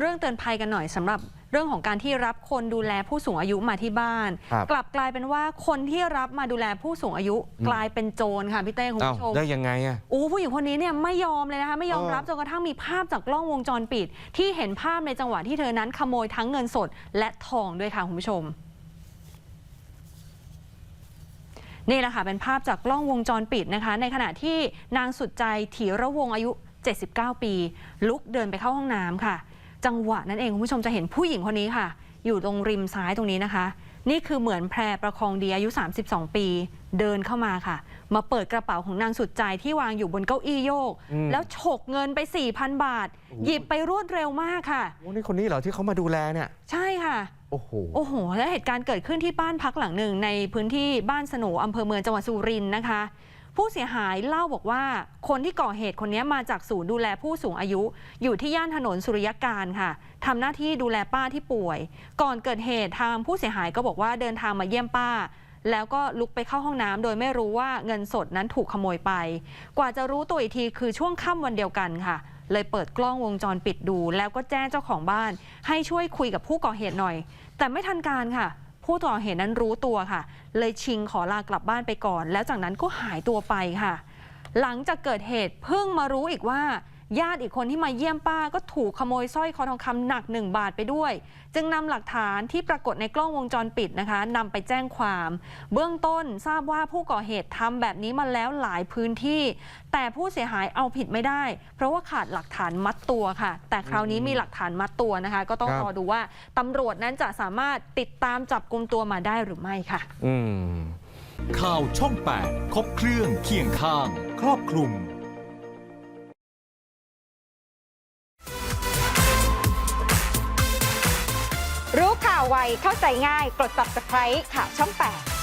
เรื่องเตือนภัยกันหน่อยสำหรับเรื่องของการที่รับคนดูแลผู้สูงอายุมาที่บ้านครับกลับกลายเป็นว่าคนที่รับมาดูแลผู้สูงอายุกลายเป็นโจรค่ะพี่เต้คุณเอ้าผู้ชมได้ยังไงอะอู้ผู้หญิงคนนี้เนี่ยไม่ยอมเลยนะคะไม่ยอมเออรับจนกระทั่งมีภาพจากกล้องวงจรปิด ที่เห็นภาพในจังหวะที่เธอนั้นขโมยทั้งเงินสด และทองด้วยค่ะคุณผู้ชมนี่แหละค่ะเป็นภาพจากกล้องวงจรปิดนะคะ ในขณะที่นางสุดใจถีระวงอายุ 79 ปี ลุกเดินไปเข้าห้องน้ำค่ะ จังหวะนั้นเองคุณผู้ชมจะเห็นผู้หญิงคนนี้ค่ะ อยู่ตรงริมซ้ายตรงนี้นะคะ นี่คือเหมือนแพรประคองดีอายุ 32 ปี เดินเข้ามาค่ะ มาเปิดกระเป๋าของนางสุดใจที่วางอยู่บนเก้าอี้โยก อืม แล้วฉกเงินไป 4,000 บาท หยิบไปรวดเร็วมากค่ะ โอ้นี่คนนี้เหรอที่เขามาดูแลเนี่ย ใช่ค่ะ โอ้โห โอ้โห และเหตุการณ์เกิดขึ้นที่บ้านพักหลังหนึ่งในพื้นที่บ้านสนูอำเภอเมืองจังหวัดสุรินทร์นะคะ ผู้เสียหายเล่าบอกว่าคนที่ก่อเหตุคนนี้มาจากศูนย์ดูแลผู้สูงอายุ อยู่ที่ย่านถนนสุริยการค่ะทำหน้าที่ดูแลป้าที่ป่วย ก่อนเกิดเหตุทางผู้เสียหายก็บอกว่าเดินทางมาเยี่ยมป้า แล้วก็ลุกไปเข้าห้องน้ำโดยไม่รู้ว่าเงินสดนั้นถูกขโมยไป กว่าจะรู้ตัวอีกทีคือช่วงค่ำวันเดียวกันค่ะ เลยเปิดกล้องวงจรปิดดู แล้วก็แจ้งเจ้าของบ้าน ให้ช่วยคุยกับผู้ก่อเหตุหน่อย แต่ไม่ทันการค่ะ ผู้ก่อเหตุนั้นรู้ตัวค่ะ เลยชิงขอลากลับบ้านไปก่อน แล้วจากนั้นก็หายตัวไปค่ะ หลังจากเกิดเหตุเพิ่งมารู้อีกว่า ญาติอีกคนที่มาเยี่ยมป้าก็ถูกขโมยสร้อยคอทองคำหนักหนึ่งบาทไปด้วย จึงนำหลักฐานที่ปรากฏในกล้องวงจรปิดนะคะนำไปแจ้งความ เบื้องต้นทราบว่าผู้ก่อเหตุทำแบบนี้มาแล้วหลายพื้นที่ แต่ผู้เสียหายเอาผิดไม่ได้ เพราะว่าขาดหลักฐานมัดตัวค่ะ แต่คราวนี้มีหลักฐานมัดตัวนะคะ ก็ต้องครับรอดูว่าตำรวจนั้นจะสามารถติดตามจับกลุ่มตัวมาได้หรือไม่ค่ะอืมข่าวช่อง 8 ครบเครื่องเคียงข้าง ครอบคลุมาวไวเข้าใจง่ายกด subscribe ข่าวช่อง 8